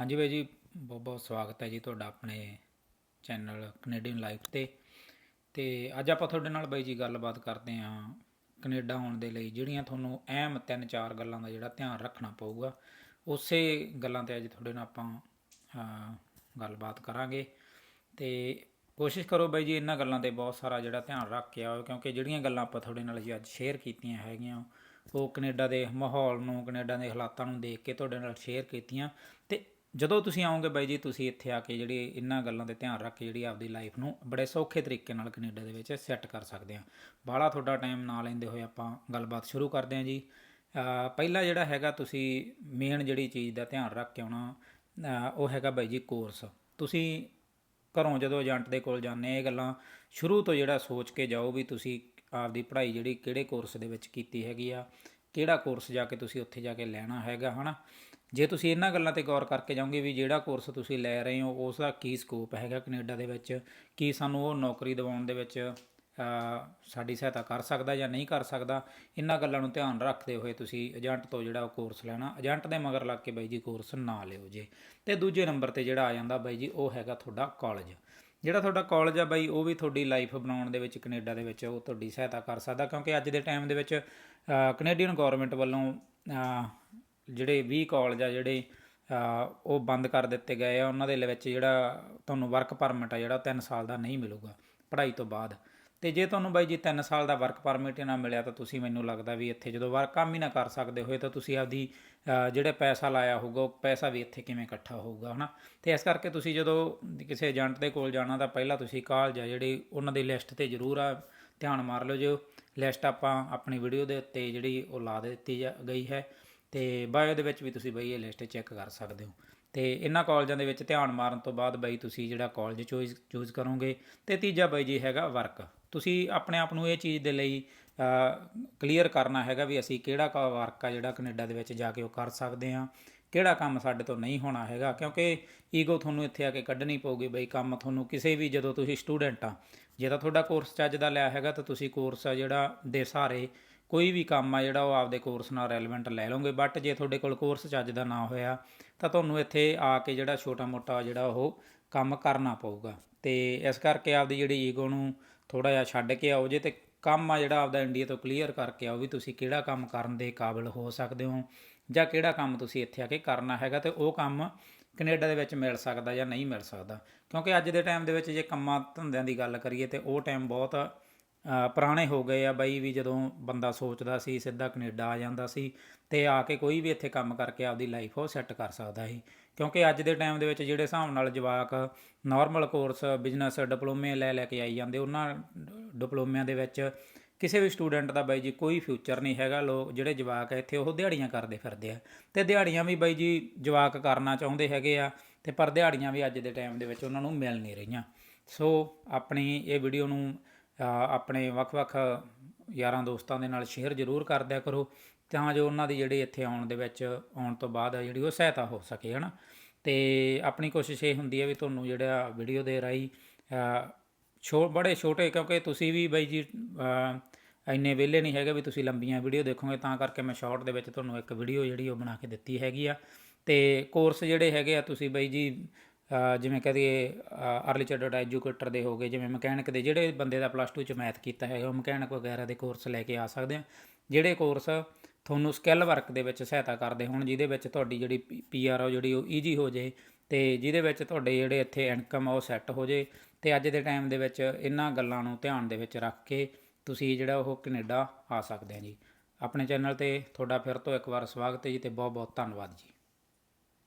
ਹਾਂਜੀ ਬਾਈ ਜੀ, ਬਹੁਤ ਬਹੁਤ ਸਵਾਗਤ ਹੈ ਜੀ ਤੁਹਾਡਾ ਆਪਣੇ ਚੈਨਲ ਕੈਨੇਡੀਅਨ ਲਾਈਫ ਤੇ। ਤੇ ਅੱਜ ਆਪਾਂ ਤੁਹਾਡੇ ਨਾਲ ਬਾਈ ਜੀ ਗੱਲਬਾਤ ਕਰਦੇ ਹਾਂ ਕੈਨੇਡਾ ਆਉਣ ਦੇ ਲਈ, ਜਿਹੜੀਆਂ ਤੁਹਾਨੂੰ ਅਹਿਮ ਤਿੰਨ ਚਾਰ ਗੱਲਾਂ ਦਾ ਜਿਹੜਾ ਧਿਆਨ ਰੱਖਣਾ ਪਊਗਾ, ਉਸੇ ਗੱਲਾਂ ਤੇ ਅੱਜ ਤੁਹਾਡੇ ਨਾਲ ਆਪਾਂ ਗੱਲਬਾਤ ਕਰਾਂਗੇ। ਤੇ ਕੋਸ਼ਿਸ਼ ਕਰੋ ਬਾਈ ਜੀ ਇਹਨਾਂ ਗੱਲਾਂ ਤੇ ਬਹੁਤ ਸਾਰਾ ਜਿਹੜਾ ਧਿਆਨ ਰੱਖ ਕੇ ਆਓ, ਕਿਉਂਕਿ ਜਿਹੜੀਆਂ ਗੱਲਾਂ ਆਪਾਂ ਤੁਹਾਡੇ ਨਾਲ ਜੀ ਅੱਜ ਸ਼ੇਅਰ ਕੀਤੀਆਂ ਹੈਗੀਆਂ, ਉਹ ਕੈਨੇਡਾ ਦੇ ਮਾਹੌਲ ਨੂੰ, ਕੈਨੇਡਾ ਦੇ ਹਾਲਾਤਾਂ ਨੂੰ ਦੇਖ ਕੇ ਤੁਹਾਡੇ ਨਾਲ ਸ਼ੇਅਰ ਕੀਤੀਆਂ। ਤੇ ਜਦੋਂ ਤੁਸੀਂ ਆਓਗੇ ਬਾਈ ਜੀ, ਤੁਸੀਂ ਇੱਥੇ ਆ ਕੇ ਜਿਹੜੀ ਇਹਨਾਂ ਗੱਲਾਂ ਤੇ ਧਿਆਨ ਰੱਖ ਕੇ ਜਿਹੜੀ ਆਪਦੀ ਲਾਈਫ ਨੂੰ ਬੜੇ ਸੌਖੇ ਤਰੀਕੇ ਨਾਲ ਕੈਨੇਡਾ ਦੇ ਵਿੱਚ ਸੈੱਟ ਕਰ ਸਕਦੇ ਆ। ਬਾਹਲਾ ਤੁਹਾਡਾ ਟਾਈਮ ਨਾ ਲੈਂਦੇ ਹੋਏ ਆਪਾਂ ਗੱਲਬਾਤ ਸ਼ੁਰੂ ਕਰਦੇ ਹਾਂ ਜੀ। ਅਹ ਪਹਿਲਾ ਜਿਹੜਾ ਹੈਗਾ ਤੁਸੀਂ ਮੇਨ ਜਿਹੜੀ ਚੀਜ਼ ਦਾ ਧਿਆਨ ਰੱਖ ਕੇ ਆਉਣਾ ਉਹ ਹੈਗਾ ਬਾਈ ਜੀ ਕੋਰਸ ਤੁਸੀਂ ਘਰੋਂ ਜਦੋਂ ਏਜੰਟ ਦੇ ਕੋਲ ਜਾਂਦੇ ਇਹ ਗੱਲਾਂ ਸ਼ੁਰੂ ਤੋਂ ਜਿਹੜਾ ਸੋਚ ਕੇ ਜਾਓ ਵੀ ਤੁਸੀਂ ਆਪਦੀ ਪੜ੍ਹਾਈ ਜਿਹੜੀ ਕਿਹੜੇ ਕੋਰਸ ਦੇ ਵਿੱਚ ਕੀਤੀ ਹੈਗੀ ਆ, ਕਿਹੜਾ ਕੋਰਸ ਜਾ ਕੇ ਤੁਸੀਂ ਉੱਥੇ ਜਾ ਕੇ ਲੈਣਾ ਹੈਗਾ, ਹਨਾ? ਜੇ ਤੁਸੀਂ ਇਹਨਾਂ ਗੱਲਾਂ ਤੇ ਗੌਰ ਕਰਕੇ ਜਾਓਗੇ ਵੀ ਜਿਹੜਾ ਕੋਰਸ ਤੁਸੀਂ ਲੈ ਰਹੇ ਹੋ ਉਸ ਦਾ ਕੀ ਸਕੋਪ ਹੈਗਾ ਕੈਨੇਡਾ ਦੇ ਵਿੱਚ? ਕੀ ਸਾਨੂੰ ਉਹ ਨੌਕਰੀ ਦਿਵਾਉਣ ਦੇ ਵਿੱਚ ਸਾਡੀ ਸਹਾਇਤਾ ਕਰ ਸਕਦਾ ਜਾਂ ਨਹੀਂ ਕਰ ਸਕਦਾ? ਇਹਨਾਂ ਗੱਲਾਂ ਨੂੰ ਧਿਆਨ ਰੱਖਦੇ ਹੋਏ ਤੁਸੀਂ ਏਜੰਟ ਤੋਂ ਜਿਹੜਾ ਉਹ ਕੋਰਸ ਲੈਣਾ, ਏਜੰਟ ਦੇ ਮਗਰ ਲੱਗ ਕੇ ਬਾਈ ਜੀ ਕੋਰਸ ਨਾ ਲਿਓ ਜੇ। ਤੇ ਦੂਜੇ ਨੰਬਰ ਤੇ ਜਿਹੜਾ ਆ ਜਾਂਦਾ ਬਾਈ ਜੀ, ਉਹ ਹੈਗਾ ਤੁਹਾਡਾ ਕਾਲਜ ਜਿਹੜਾ ਤੁਹਾਡਾ ਕਾਲਜ ਆ ਬਾਈ, ਉਹ ਵੀ ਤੁਹਾਡੀ ਲਾਈਫ ਬਣਾਉਣ ਦੇ ਵਿੱਚ ਕੈਨੇਡਾ ਦੇ ਵਿੱਚ ਉਹ ਤੁਹਾਡੀ ਸਹਾਇਤਾ ਕਰ ਸਕਦਾ, ਕਿਉਂਕਿ ਅੱਜ ਦੇ ਟਾਈਮ ਦੇ ਵਿੱਚ ਕੈਨੇਡੀਅਨ ਗਵਰਨਮੈਂਟ ਵੱਲੋਂ ਜਿਹੜੇ 20 ਕਾਲਜ ਆ ਜਿਹੜੇ ਉਹ ਬੰਦ ਕਰ ਦਿੱਤੇ ਗਏ ਆ। ਉਹਨਾਂ ਦੇ ਵਿੱਚ ਜਿਹੜਾ ਤੁਹਾਨੂੰ ਵਰਕ ਪਰਮਿਟ ਆ ਜਿਹੜਾ 3 ਸਾਲ ਦਾ ਨਹੀਂ ਮਿਲੂਗਾ ਪੜ੍ਹਾਈ ਤੋਂ ਬਾਅਦ। ਤੇ ਜੇ ਤੁਹਾਨੂੰ ਬਾਈ ਜੀ 3 ਸਾਲ ਦਾ ਵਰਕ ਪਰਮਿਟ ਹੀ ਨਾ ਮਿਲਿਆ ਤਾਂ ਤੁਸੀਂ ਮੈਨੂੰ ਲੱਗਦਾ ਵੀ ਇੱਥੇ ਜਦੋਂ ਵਰਕ ਕੰਮ ਹੀ ਨਾ ਕਰ ਸਕਦੇ ਹੋਏ ਤਾਂ ਤੁਸੀਂ ਆਪਦੀ ਅ, ਜਿਹੜੇ ਪੈਸਾ ਲਾਇਆ ਹੋਊਗਾ ਉਹ ਪੈਸਾ ਵੀ ਇੱਥੇ ਕਿਵੇਂ ਇਕੱਠਾ ਹੋਊਗਾ ਹਨਾ? ਤੇ ਇਸ ਕਰਕੇ ਤੁਸੀਂ ਜਦੋਂ ਕਿਸੇ ਏਜੰਟ ਦੇ ਕੋਲ ਜਾਣਾ ਤਾਂ ਪਹਿਲਾਂ ਤੁਸੀਂ ਕਾਲਜ ਆ ਜਿਹੜੇ ਉਹਨਾਂ ਦੀ ਲਿਸਟ ਤੇ ਜ਼ਰੂਰ ਆ ਧਿਆਨ ਮਾਰ ਲਿਓ। ਜੋ ਲਿਸਟ ਆਪਾਂ ਆਪਣੀ ਵੀਡੀਓ ਦੇ ਉੱਤੇ ਜਿਹੜੀ ਉਹ ਲਾ ਦਿੱਤੀ ਜਾ- ਗਈ ਹੈ ਤੇ ਬਾਇਓ ਦੇ ਵਿੱਚ ਵੀ ਤੁਸੀਂ ਬਈ ਇਹ ਲਿਸਟ ਚੈੱਕ ਕਰ ਸਕਦੇ ਹੋ। ਤੇ ਇਹਨਾਂ ਕਾਲਜਾਂ ਦੇ ਵਿੱਚ ਧਿਆਨ ਮਾਰਨ ਤੋਂ ਬਾਅਦ ਬਈ ਤੁਸੀਂ ਜਿਹੜਾ ਕਾਲਜ ਚੂਜ਼ ਚੂਜ਼ ਕਰੋਗੇ। ਤੇ ਤੀਜਾ ਬਾਈ ਜੀ ਹੈਗਾ ਵਰਕ। ਤੁਸੀਂ ਆਪਣੇ ਆਪ ਨੂੰ ਇਹ ਚੀਜ਼ ਦੇ ਲਈ ਕਲੀਅਰ ਕਰਨਾ ਹੈਗਾ ਵੀ ਅਸੀਂ ਕਿਹੜਾ ਵਰਕ ਆ ਜਿਹੜਾ ਕੈਨੇਡਾ ਦੇ ਵਿੱਚ ਜਾ ਕੇ ਉਹ ਕਰ ਸਕਦੇ ਹਾਂ। ਕਿਹੜਾ ਕੰਮ ਸਾਡੇ ਤੋਂ ਨਹੀਂ ਹੋਣਾ ਹੈਗਾ। ਕਿਉਂਕਿ ਈਗੋ ਤੁਹਾਨੂੰ ਇੱਥੇ ਆ ਕੇ ਕੱਢਣੀ ਪਊਗੀ ਬਈ ਕੰਮ ਤੁਹਾਨੂੰ ਕਿਸੇ ਵੀ ਜਦੋਂ ਤੁਸੀਂ ਸਟੂਡੈਂਟ ਆ। ਜੇ ਤਾਂ ਤੁਹਾਡਾ ਕੋਰਸ ਚੱਜ ਦਾ ਲਿਆ ਹੈਗਾ ਤਾਂ ਤੁਸੀਂ ਕੋਰਸ ਆ ਜਿਹੜਾ ਦੇ ਸਹਾਰੇ ਕੋਈ ਵੀ ਕੰਮ ਆ ਜਿਹੜਾ ਉਹ ਆਪਦੇ ਕੋਰਸ ਨਾਲ ਰੈਲੇਵੈਂਟ ਲੈ ਲਓਗੇ ਬਟ ਜੇ ਤੁਹਾਡੇ ਕੋਲ ਕੋਰਸ ਚੱਜ ਦਾ ਨਾ ਹੋਇਆ, ਤਾਂ ਤੁਹਾਨੂੰ ਇੱਥੇ ਆ ਕੇ ਜਿਹੜਾ ਛੋਟਾ ਮੋਟਾ ਜਿਹੜਾ ਉਹ ਕੰਮ ਕਰਨਾ ਪਊਗਾ। ਤੇ ਇਸ ਕਰਕੇ ਆਪਦੀ ਜਿਹੜੀ ਈਗੋ ਨੂੰ ਥੋੜਾ ਜਿਹਾ ਛੱਡ ਕੇ ਆਓ, ਜੇ ਤੇ ਕੰਮ ਆ ਜਿਹੜਾ ਆਪਦਾ ਇੰਡੀਆ ਤੋਂ ਕਲੀਅਰ ਕਰਕੇ ਆਓ ਵੀ ਤੁਸੀਂ ਕਿਹੜਾ ਕੰਮ ਕਰਨ ਦੇ ਕਾਬਿਲ ਹੋ ਸਕਦੇ ਹੋ, ਜਾਂ ਕਿਹੜਾ ਕੰਮ ਤੁਸੀਂ ਇੱਥੇ ਆ ਕੇ ਕਰਨਾ ਹੈਗਾ, ਤੇ ਉਹ ਕੰਮ ਕੈਨੇਡਾ ਦੇ ਵਿੱਚ ਮਿਲ ਸਕਦਾ ਜਾਂ ਨਹੀਂ ਮਿਲ ਸਕਦਾ। ਕਿਉਂਕਿ ਅੱਜ ਦੇ ਟਾਈਮ ਦੇ ਵਿੱਚ ਜੇ ਕੰਮਾਂ ਧੰਦਿਆਂ ਦੀ ਗੱਲ ਕਰੀਏ, ਤੇ ਉਹ ਟਾਈਮ ਬਹੁਤ ਪੁਰਾਣੇ ਹੋ ਗਏ ਆ ਬਾਈ ਵੀ ਜਦੋਂ ਬੰਦਾ ਸੋਚਦਾ ਸੀ, ਸਿੱਧਾ ਕੈਨੇਡਾ ਆ ਜਾਂਦਾ ਸੀ ਤੇ ਆ ਕੇ ਕੋਈ ਵੀ ਇੱਥੇ ਕੰਮ ਕਰਕੇ ਆਪਦੀ ਲਾਈਫ ਉਹ ਸੈੱਟ ਕਰ ਸਕਦਾ ਸੀ। ਕਿਉਂਕਿ ਅੱਜ ਦੇ ਟਾਈਮ ਦੇ ਵਿੱਚ ਜਿਹੜੇ ਹਿਸਾਬ ਨਾਲ ਜਵਾਕ ਨਾਰਮਲ ਕੋਰਸ ਬਿਜ਼ਨਸ ਡਿਪਲੋਮੇ ਲੈ ਲੈ ਕੇ ਆਈ ਜਾਂਦੇ, ਉਹਨਾਂ ਡਿਪਲੋਮਿਆਂ ਦੇ ਵਿੱਚ ਕਿਸੇ ਵੀ ਸਟੂਡੈਂਟ ਦਾ ਬਾਈ ਜੀ ਕੋਈ ਫਿਊਚਰ ਨਹੀਂ ਹੈਗਾ। ਲੋਕ ਜਿਹੜੇ ਜਵਾਕ ਇੱਥੇ ਉਹ ਦਿਹਾੜੀਆਂ ਕਰਦੇ ਫਿਰਦੇ ਆ ਤੇ ਦਿਹਾੜੀਆਂ ਵੀ ਬਾਈ ਜੀ ਜਵਾਕ ਕਰਨਾ ਚਾਹੁੰਦੇ ਹੈਗੇ ਆ ਤੇ ਪਰ ਦਿਹਾੜੀਆਂ ਵੀ ਅੱਜ ਦੇ ਟਾਈਮ ਦੇ ਵਿੱਚ ਉਹਨਾਂ ਨੂੰ ਮਿਲ ਨਹੀਂ ਰਹੀਆਂ। ਸੋ ਆਪਣੀ ਇਹ ਵੀਡੀਓ ਨੂੰ ਆਪਣੇ ਵੱਖ-ਵੱਖ ਯਾਰਾਂ ਦੋਸਤਾਂ ਦੇ ਨਾਲ ਸ਼ੇਅਰ ਜ਼ਰੂਰ ਕਰਦਿਆ ਕਰੋ। ਤਾਂ ਜੋ ਉਹਨਾਂ ਦੀ ਜਿਹੜੀ ਇੱਥੇ ਆਉਣ ਦੇ ਵਿੱਚ ਆਉਣ ਤੋਂ ਬਾਅਦ ਆ ਜਿਹੜੀ ਉਹ ਸਹਾਇਤਾ ਹੋ ਸਕੇ, ਹਨਾ? ਤੇ ਆਪਣੀ ਕੋਸ਼ਿਸ਼ ਇਹ ਹੁੰਦੀ ਹੈ ਵੀ ਤੁਹਾਨੂੰ ਜਿਹੜਾ ਵੀਡੀਓ ਦੇ ਰਾਹੀਂ ਛੋ, ਬੜੇ ਛੋਟੇ, ਕਿਉਂਕਿ ਤੁਸੀਂ ਵੀ ਬਾਈ ਜੀ ਇੰਨੇ ਵਿਹਲੇ ਨਹੀਂ ਹੈਗੇ ਵੀ ਤੁਸੀਂ ਲੰਬੀਆਂ ਵੀਡੀਓ ਦੇਖੋਗੇ, ਤਾਂ ਕਰਕੇ ਮੈਂ ਸ਼ਾਰਟ ਦੇ ਵਿੱਚ ਤੁਹਾਨੂੰ ਇੱਕ ਵੀਡੀਓ ਜਿਹੜੀ ਉਹ ਬਣਾ ਕੇ ਦਿੱਤੀ ਹੈਗੀ ਆ। ਤੇ ਕੋਰਸ ਜਿਹੜੇ ਹੈਗੇ ਆ, ਤੁਸੀਂ ਬਾਈ ਜੀ ਜਿਵੇਂ ਕਹਦੇ ਅਰਲੀ ਚਾਈਲਡਹੂਡ ਐਜੂਕੇਟਰ ਦੇ ਹੋਗੇ ਜਿਵੇਂ ਮਕੈਨਿਕ ਦੇ, ਜਿਹੜੇ ਬੰਦੇ ਦਾ ਪਲੱਸ 2 ਚ ਮੈਥ ਕੀਤਾ ਹੈਗਾ ਉਹ ਮਕੈਨਿਕ ਵਗੈਰਾ ਦੇ ਕੋਰਸ ਲੈ ਕੇ ਆ ਸਕਦੇ ਆ। ਜਿਹੜੇ ਕੋਰਸ ਤੁਹਾਨੂੰ ਸਕਿੱਲ ਵਰਕ ਦੇ ਵਿੱਚ ਸਹਾਇਤਾ ਕਰਦੇ ਹੋਣ, ਜਿਹਦੇ ਵਿੱਚ ਤੁਹਾਡੀ ਜਿਹੜੀ ਪੀਆਰ ਆ, ਉਹ ਜਿਹੜੀ ਉਹ ਈਜੀ ਹੋ ਜੇ ਤੇ ਜਿਹਦੇ ਵਿੱਚ ਤੁਹਾਡੇ ਜਿਹੜੇ ਇੱਥੇ ਇਨਕਮ ਆ, ਉਹ ਸੈੱਟ ਹੋ ਜੇ ਤੇ ਅੱਜ ਦੇ ਟਾਈਮ ਦੇ ਵਿੱਚ ਇਹਨਾਂ ਗੱਲਾਂ ਨੂੰ ਧਿਆਨ ਦੇ ਵਿੱਚ ਰੱਖ ਕੇ ਤੁਸੀਂ ਜਿਹੜਾ ਉਹ ਕੈਨੇਡਾ ਆ ਸਕਦੇ ਆ ਜੀ। ਆਪਣੇ ਚੈਨਲ ਤੇ ਤੁਹਾਡਾ ਫਿਰ ਤੋਂ ਇੱਕ ਵਾਰ ਸਵਾਗਤ ਹੈ ਜੀ, ਤੇ ਬਹੁਤ ਬਹੁਤ ਧੰਨਵਾਦ ਜੀ।